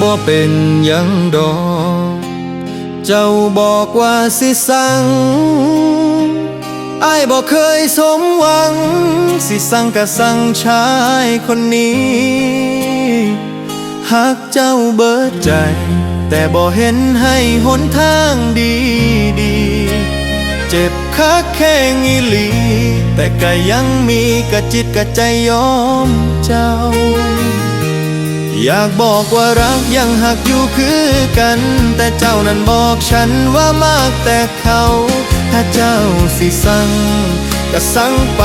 บ่เป็นยังดอก เจ้าบอกว่าสิสั่งไอ้บอกเคยสมหวัง สิสั่งก็สั่งชายคนนี้หักเจ้าเบิดใจ แต่บ่เห็นให้หนทางดีดีเจ็บคักแค่งีหลี แต่ก็ยังมีกระจิตกระใจยอมเจ้า อยากบอกว่ารักยังหักอยู่คือกัน แต่เจ้านั้นบอกฉันว่ามากแต่เขา ถ้าเจ้าสิสั่งก็สั่งไป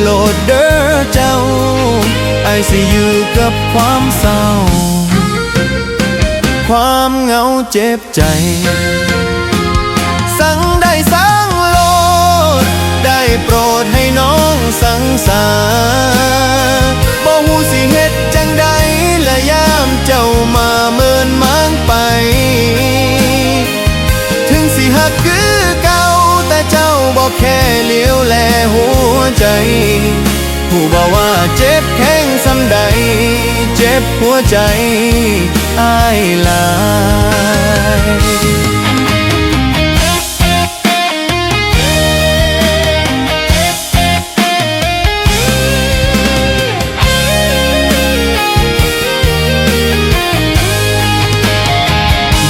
โหลดเด้อเจ้า ไอสิอยู่กับความเศร้า ความเหงาเจ็บใจ สั่งได้สั่งโลด ได้โปรดให้น้องสั่งส ใจ ผู้บอกว่าเจ็บแข้งสำใด เจ็บหัวใจอายลาย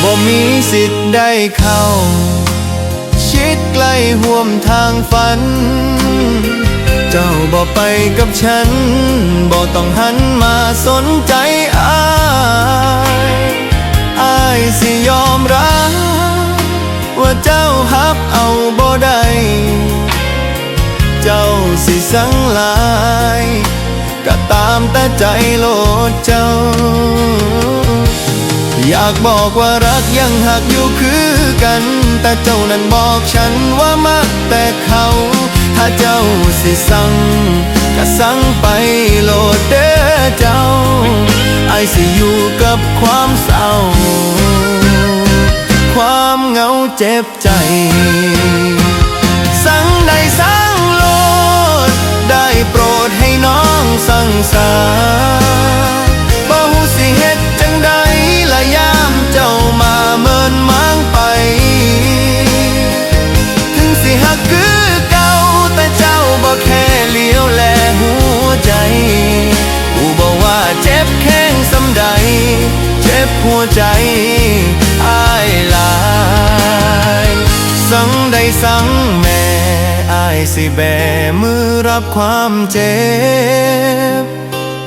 บ่มีสิทธิ์ได้เข้า ชิดใกล้ห่วมทางฝัน เจ้าบ่ไปกับฉันบ่ต้องหันมาสนใจอายอายสิยอมรับว่าเจ้าฮับเอาบ่ได้เจ้าสิสังลายก็ตามแต่ใจโลดเจ้า อยากบอกว่ารักยังหักอยู่คือกัน แต่เจ้านั้นบอกฉันว่ามักแต่เขา ถ้าเจ้า สิสั่งก็สั่งไปโลดเด้อเจ้าไอสิอยู่กับความเศร้า ความเหงาเจ็บใจสั่งได้สั่งโลด ได้โปรดให้น้องสั่งสา หัวใจอายลาย สังได้สั่งแม่อายสิแบมือรับความเจ็บ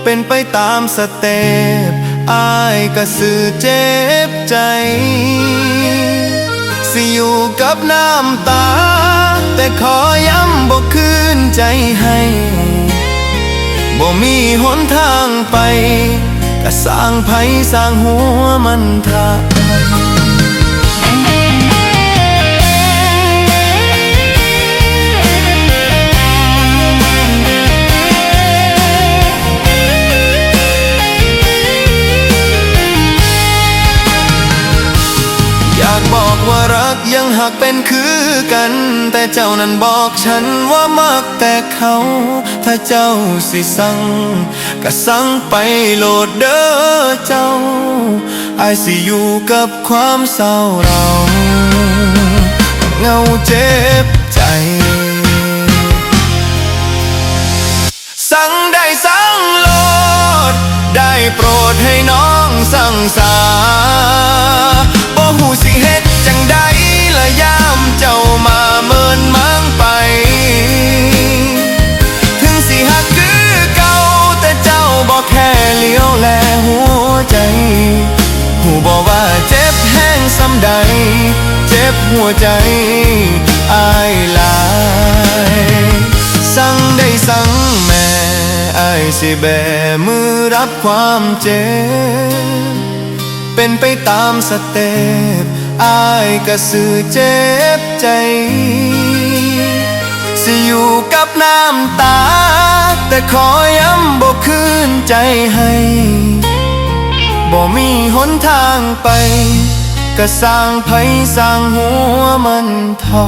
เป็นไปตามสเต็ปอายก็สื่อเจ็บใจ สิอยู่กับน้ำตา แต่ขอย้ำบอกคืนใจให้บ่มีหนทางไป ก็สร้างภัยสร้างหัวมันทา ยังหักเป็นคือกัน แต่เจ้านั้นบอกฉันว่ามักแต่เขา ถ้าเจ้าสิสั่งก็สั่งไปโหลดเด้อเจ้าไอสิอยู่กับความเศร้าเราเหงาเจ็บใจ สั่งได้สั่งโหลด ได้โปรดให้น้องสั่งสา ซ้ำใด เจ็บหัวใจอายหลาย สั่งได้สั่งแม่อายสิแบมือรับความเจ็บ เป็นไปตามสเต็ปอายก็สื่อเจ็บใจ สิอยู่กับน้ำตา แต่ขอย้ำบอกคืนใจให้บ่มีหนทางไป ก็สร้างไผสร้างหัวมันทอ